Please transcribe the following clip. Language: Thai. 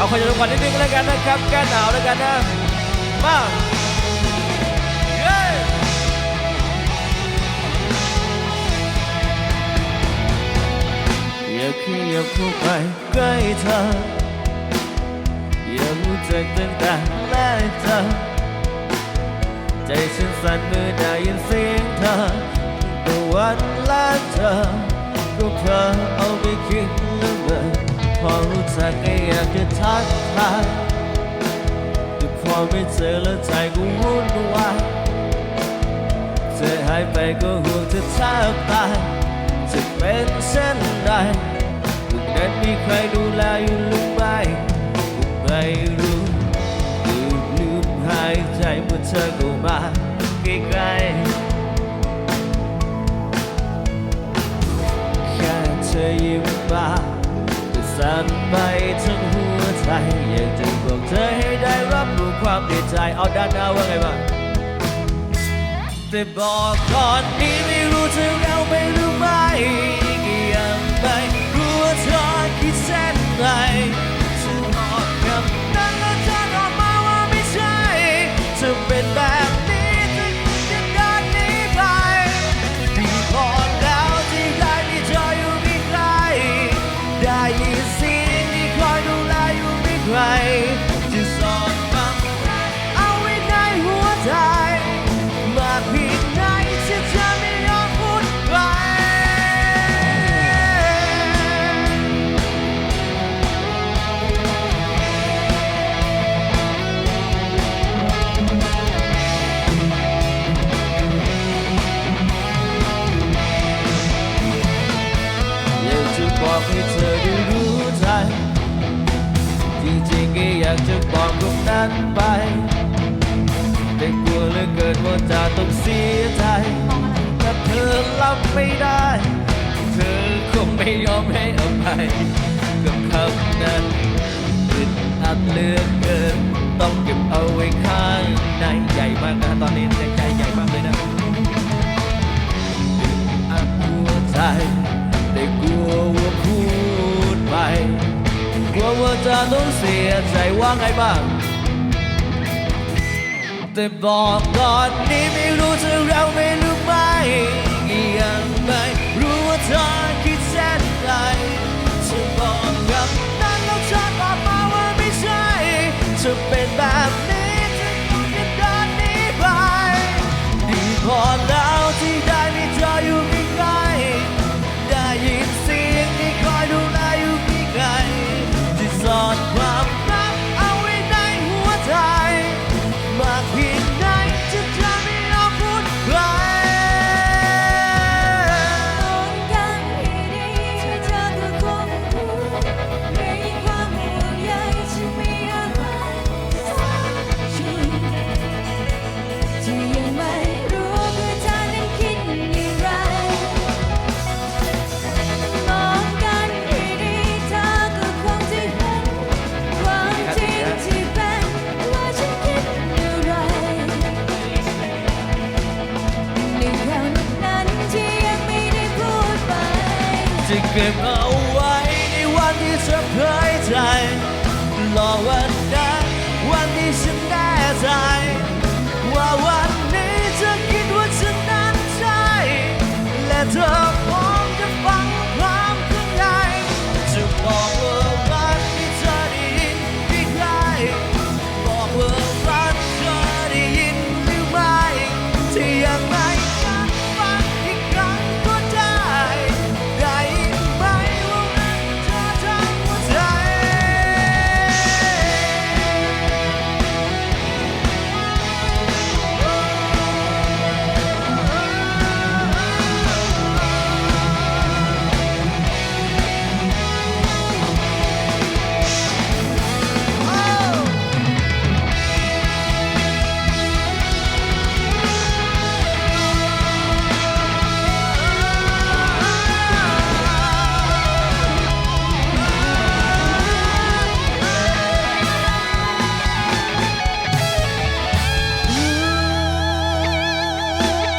เอาคนจะลงก่อนนิดนึงแล้วกันนะครับแก้หนาวแล้วกันนะ มาเย้อยากขยับเข้าไปใกล้เธออยากรู้จักตั้งแต่แรกเจอใจฉันสั่นเมื่อได้ยินเสียงเธอแต่วันแรกเธอก็เพอเอาไปคิดแล้วเลย พอรู้จักก็อยากจะทักทายแต่พอไม่เจอแล้วใจก็วุ่นวายเธอหายไปก็ห่วงเธอแทบตายจะเป็นเช่นไรทุกนั้นมีใครดูแลอยู่หรือไม่ก็ไม่รู้ลืมลืมหายใจเมื่อเธอเข้ามาใกล้ๆแค่เธอยิ้มมา สั่นไปทั้งหัวใจ อยากจะบอกเธอให้ได้รับรู้ความดีใจ เอาด้านหน้าว่าไงบ้างแต่บอกก่อนนี้ไม่รู้เธอเราไปหรือไม่ จะบอกให้เธอได้รู้ใจ จริงๆก็อยากจะบอกตรงนั้นไป แต่กลัวเหลือเกินว่าจะต้องเสียใจถ้าเธอรับไม่ได้ เธอคงไม่ยอมให้อภัยกับคำนั้นอึดอัดเหลือเกิน ต้องเก็บเอาไว้ข้างในใหญ่มากนะตอนนี้ใจใหญ่มากเลยนะอัดหัวใจ ลัวว่าพูดไป กลัวว่าจะต้องเสียใจว่าไงบ้าง แต่บอกก่อนนี้ไม่รู้เธอเราไม่รู้ไหมยังไม่รู้ว่าเธอคิดเช่นไรเธอบอกกับนั้นแล้วเธอตอบมาว่าไม่ใช่เธอเป็นแบบ จะเก็บเอาไว้ในวันที่เธอเผยใจรอวันนั้นวันที่ฉัน